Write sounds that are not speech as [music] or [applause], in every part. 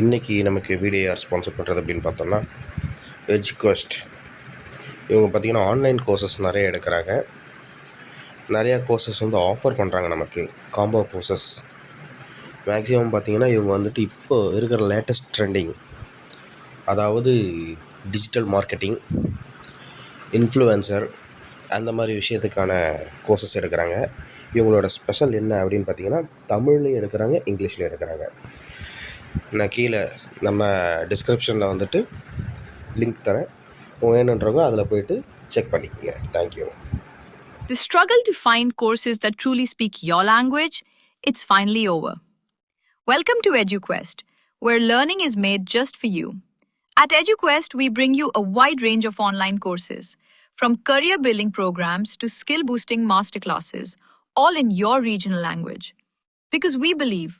இன்றைக்கி நமக்கு வீடியோ யார் ஸ்பான்சர் பண்ணுறது அப்படின்னு பார்த்தோம்னா எஜ்கொஸ்ட் இவங்க பார்த்திங்கன்னா ஆன்லைன் கோர்சஸ் நிறைய எடுக்கிறாங்க. நிறையா கோர்சஸ் வந்து ஆஃபர் பண்ணுறாங்க நமக்கு. காம்போ கோர்சஸ் மேக்ஸிமம் பார்த்திங்கன்னா இவங்க வந்துட்டு இப்போ இருக்கிற லேட்டஸ்ட் ட்ரெண்டிங் அதாவது டிஜிட்டல் மார்க்கெட்டிங் இன்ஃப்ளூயன்சர் அந்த மாதிரி விஷயத்துக்கான கோர்சஸ் எடுக்கிறாங்க. இவங்களோட ஸ்பெஷல் என்ன அப்படின்னு பார்த்தீங்கன்னா தமிழ்லேயும் எடுக்கிறாங்க இங்கிலீஷ்லேயும் எடுக்கிறாங்க. நான் கீழே நம்ம டிஸ்கிரிப்ஷனில் வந்துட்டு லிங்க் தரேன் வேணுன்றவங்க அதில் போயிட்டு செக் பண்ணிக்கோங்க thank you The struggle to find courses that truly speak your language, it's finally over. Welcome to EduQuest, where learning is made just for you. At EduQuest, we bring you a wide range of online courses, from career building programs to skill boosting masterclasses, all in your regional language. Because we believe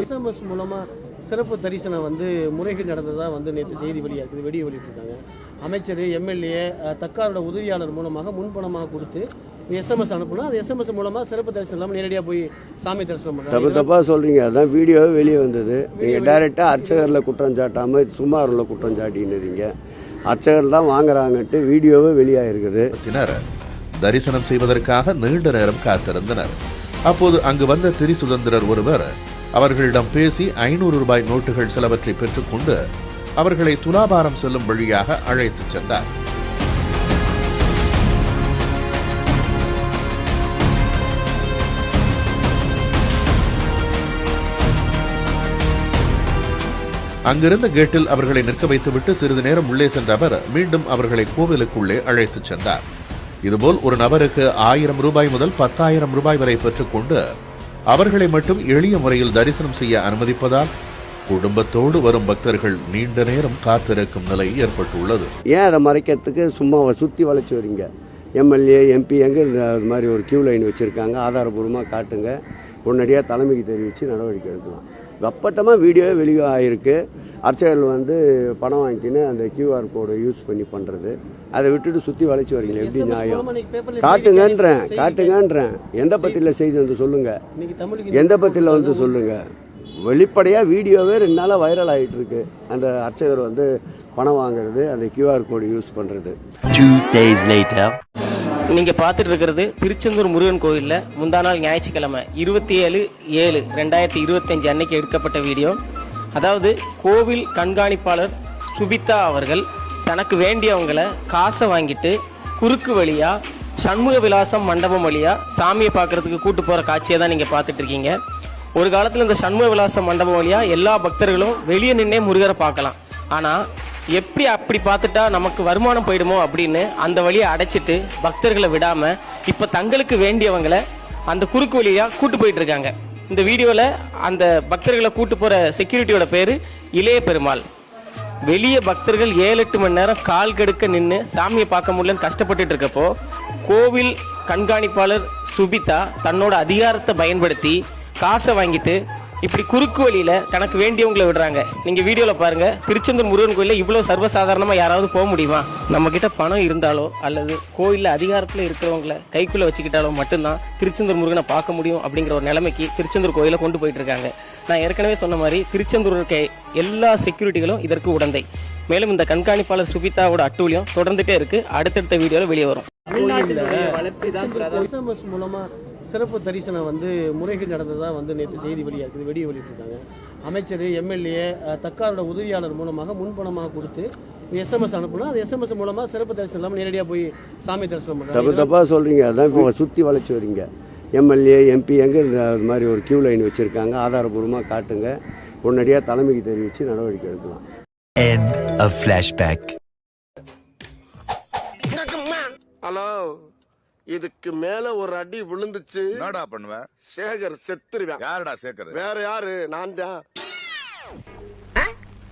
SMS மூலமா சிறப்பு தரிசனம் வந்து முறைகள் நடந்ததா வந்து நேற்று செய்தி வெளியாக இருக்குது வெடியை வெளியிட்டிருக்காங்க. அமைச்சர் எம்எல்ஏ தக்காரோட உதவியாளர் மூலமாக முன்பணமாக கொடுத்து எஸ்எம்எஸ் அனுப்புனா அது எஸ்எம்எஸ் மூலமா சிறப்பு தரிசனம் இல்லாமல் நேரடியாக போய் சாமி தரிசனம் தப்பு பண்ணுறாங்க தப்பாக சொல்கிறீங்க அதான் வீடியோவே வெளியே வந்தது. நீங்கள் டைரெக்டாக அர்ச்சகரில் குற்றம் சாட்டாமல் சுமாரில் குற்றம் சாட்டின்னுறீங்க அர்ச்சகர் தான் வாங்குறாங்கன்ட்டு வீடியோவே வெளியாகிருக்குது தினர் தரிசனம் செய்வதற்காக நீண்ட நேரம் காத்திருந்தனர். அப்போது அங்கு வந்த திரி சுதந்திரர் ஒருவர் அவர்களிடம் பேசி ஐநூறு ரூபாய் நோட்டுகள் சிலவற்றை பெற்றுக்கொண்டு அவர்களை துலாபாரம் செல்லும் வழியாக அழைத்துச் சென்றார். அங்கிருந்த கேட்டில் அவர்களை நிற்க வைத்துவிட்டு சிறிது நேரம் உள்ளே சென்ற அவர் மீண்டும் அவர்களை கோவிலுக்குள்ளே அழைத்துச் சென்றார். இதுபோல் ஒரு நபருக்கு ஆயிரம் ரூபாய் முதல் பத்தாயிரம் ரூபாய் வரை பெற்றுக்கொண்டு அவர்களை மட்டும் எளிய முறையில் தரிசனம் செய்ய அனுமதிப்பதால் குடும்பத்தோடு வரும் பக்தர்கள் நீண்ட நேரம் காத்திருக்கும் நிலை ஏற்பட்டுள்ளது. ஏன் அதை மறைக்கிறதுக்கு சும்மா சுற்றி வளைச்சி வரீங்க எம்எல்ஏ எம்பி எங்கே இந்த அது மாதிரி ஒரு கியூ லைன் வச்சுருக்காங்க. ஆதாரபூர்வமாக காட்டுங்க. உடனடியாக தலைமைக்கு தெரிவித்து நடவடிக்கை எடுக்கலாம். அப்பட்டமாக வீடியோவே வெளியே ஆகிருக்கு அர்ச்சகர்கள் வந்து பணம் வாங்கிக்கின்னு அந்த கியூஆர் கோடை யூஸ் பண்ணி பண்ணுறது அதை விட்டுட்டு சுற்றி வளைச்சி வரீங்களே எப்படி நியாயம்? காட்டுங்கன்றேன் காட்டுங்கன்றேன். எந்த பத்தியில் செய்தி வந்து சொல்லுங்கள் எந்த பத்தியில் வந்து சொல்லுங்க? வெளிப்படையாக வீடியோவே ரெண்டு நாளாக வைரல் ஆகிட்டு இருக்கு அந்த அர்ச்சகர் வந்து பணம் வாங்குறது அந்த கியூஆர் கோடு யூஸ் பண்ணுறது நீங்கள் நீங்க பார்த்துட்டு இருக்கிறது திருச்செந்தூர் முருகன் கோயில்ல முந்தா நாள் ஞாயிற்றுக்கிழமை இருபத்தி ஏழு ஏழு ரெண்டாயிரத்தி இருபத்தஞ்சு அன்னைக்கு எடுக்கப்பட்ட வீடியோ. அதாவது கோவில் கண்காணிப்பாளர் சுபிதா அவர்கள் தனக்கு வேண்டியவங்களை காசை வாங்கிட்டு குறுக்கு வழியா சண்முக விலாசம் மண்டபம் வழியா சாமியை பார்க்கறதுக்கு கூட்டு போற காட்சியை தான் நீங்க பார்த்துட்டு இருக்கீங்க. ஒரு காலத்துல இந்த சண்முக விலாசம் மண்டபம் வழியா எல்லா பக்தர்களும் வெளியே நின்னே முருகரை பார்க்கலாம். ஆனா எப்படி அப்படி பார்த்துட்டா நமக்கு வருமானம் போயிடுமோ அப்படின்னு அந்த வழியை அடைச்சிட்டு பக்தர்களை விடாம இப்ப தங்களுக்கு வேண்டியவங்களை அந்த குறுக்கு வழியா கூட்டு போயிட்டு இருக்காங்க. இந்த வீடியோல அந்த பக்தர்களை கூட்டு போற செக்யூரிட்டியோட பேரு இளைய பெருமாள். வெளியே பக்தர்கள் ஏழு எட்டு மணி நேரம் கால் கெடுக்க நின்று சாமியை பார்க்க முடியலன்னு கஷ்டப்பட்டுட்டு இருக்கப்போ கோவில் கண்காணிப்பாளர் சுபிதா தன்னோட அதிகாரத்தை பயன்படுத்தி காசை வாங்கிட்டு இப்படி குறுக்கு வழியில தனக்கு வேண்டியவங்களை விடுறாங்க. நீங்க வீடியோல பாருங்க. திருச்செந்தூர் முருகன் கோயில்ல இவ்வளவு சர்வசாதாரணமா யாராவது போக முடியுமா? நம்ம கிட்ட பணம் இருந்தாலோ அல்லது கோயிலில் அதிகாரத்துல இருக்கிறவங்கள கைக்குள்ள வச்சுக்கிட்டாலோ மட்டும்தான் திருச்செந்தூர் முருகனை பார்க்க முடியும் அப்படிங்கிற ஒரு நிலைமைக்கு திருச்செந்தூர் கோயிலை கொண்டு போயிட்டு இருக்காங்க. நான் ஏற்கனவே சொன்ன மாதிரி திருச்செந்தூர் இருக்க எல்லா செக்யூரிட்டிகளும் இதற்கு உடந்தை. மேலும் இந்த கண்காணிப்பாளர் சுபிதாவோட அட்டூழியம் தொடர்ந்துட்டே இருக்கு. அடுத்தடுத்த வீடியோல வெளியே வரும். மூலமா சிறப்பு தரிசனம் வந்து முறைகள் நடந்ததா வந்து நேற்று செய்தி வெளியாக இருக்குது வெடியை வெளியிட்டிருக்காங்க. அமைச்சர் எம்எல்ஏ தக்காரோட உதவியாளர் மூலமாக முன்பணமாக கொடுத்து எஸ்எம்எஸ் அனுப்புனா அது எஸ்எம்எஸ் மூலமா சிறப்பு தரிசனம் இல்லாமல் நேரடியாக போய் சாமி தரிசனம் தப்பு பண்ணுறாங்க தப்பாக சொல்கிறீங்க அதான் இப்போ சுற்றி வளைச்சி வரீங்க எம்எல்ஏ எம்பி எங்கே இந்த அது மாதிரி ஒரு கியூ லைன் வச்சுருக்காங்க. ஆதாரபூர்வமாக காட்டுங்க. உடனடியாக தலைமைக்கு தெரிவித்து நடவடிக்கை எடுக்கலாம். End of flashback. ஹலோ இதுக்கு மேல ஒரு அடி விழுந்துச்சு. என்னடா பண்ணுவ? சேகர் செத்துருவேன். யாருடா சேக்கர் வேற யாரு? நான் தான்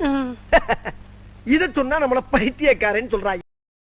[laughs] இத சொன்னா நம்மள பைத்தியக்காரன்னு சொல்றாங்க